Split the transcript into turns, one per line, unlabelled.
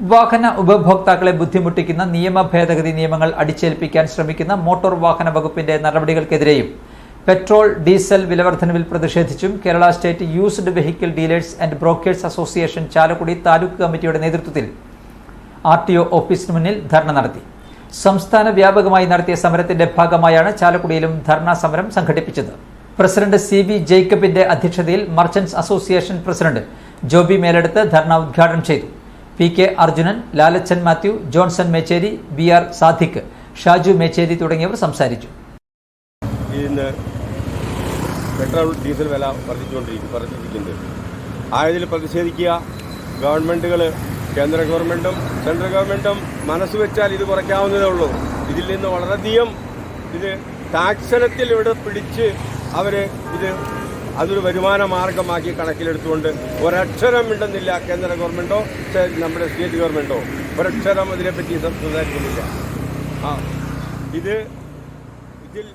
വാഹന ഉപഭോക്താക്കളെ ബുദ്ധിമുട്ടിക്കുന്ന നിയമ ഭേദഗതി നിയമങ്ങൾ അടിച്ചേൽപ്പിക്കാൻ ശ്രമിക്കുന്ന മോട്ടോർ വാഹന വകുപ്പിന്റെ നടപടികൾക്കെതിരെയും പെട്രോൾ ഡീസൽ വിലവർദ്ധനവിൽ പ്രതിഷേധിച്ചും Kerala state used vehicle dealers and brokers association Chalakudy taluk കമ്മിറ്റിയുടെ നേതൃത്വത്തിൽ ആർ ടി ഒ ഓഫീസിന് മുന്നിൽ ധർണ നടത്തി. സംസ്ഥാന വ്യാപകമായി നടത്തിയ സമരത്തിന്റെ ഭാഗമായാണ് ചാലക്കുടിയിലും ധർണാ സമരം സംഘടിപ്പിച്ചത്. പ്രസിഡന്റ് സി വി ജേക്കബിന്റെ അധ്യക്ഷതയിൽ merchants association president Joby Meleduth dharna ഉദ്ഘാടനം ചെയ്തു. P K Arjunan Lalachan Mathew Johnson Mechery B R Sadiq Shaju Mechery തുടങ്ങിയവർ സംസാരിച്ചു.
ഇന്ന് പെട്രോൾ ഡീസൽ വില വർദ്ധിച്ചുകൊണ്ടിരിക്കും ആയതിൽ പ്രതിഷേധിക്കുക ഗവൺമെന്റുകൾ കേന്ദ്ര ഗവൺമെന്റും സെൻട്രൽ ഗവൺമെന്റും മനസ്സ് വെച്ചാൽ ഇത് കുറയ്ക്കാവുന്നതേ ഉള്ളൂ. ഇതിൽ നിന്ന് വളരെയധികം ഇത് ടാക്സനത്തിൽ ഇവിടെ പിടിച്ച് അവർ ഇത് അതൊരു വരുമാന മാർഗമാക്കി കണക്കിലെടുത്തുകൊണ്ട് ഒരക്ഷരം മിണ്ടുന്നില്ല കേന്ദ്ര ഗവൺമെന്റോ നമ്മുടെ സ്റ്റേറ്റ് ഗവൺമെന്റോ ഒരക്ഷരം ഇതിനെപ്പറ്റി സംസാരിക്കുന്നില്ല. ആ. ഇത് ഇതിൽ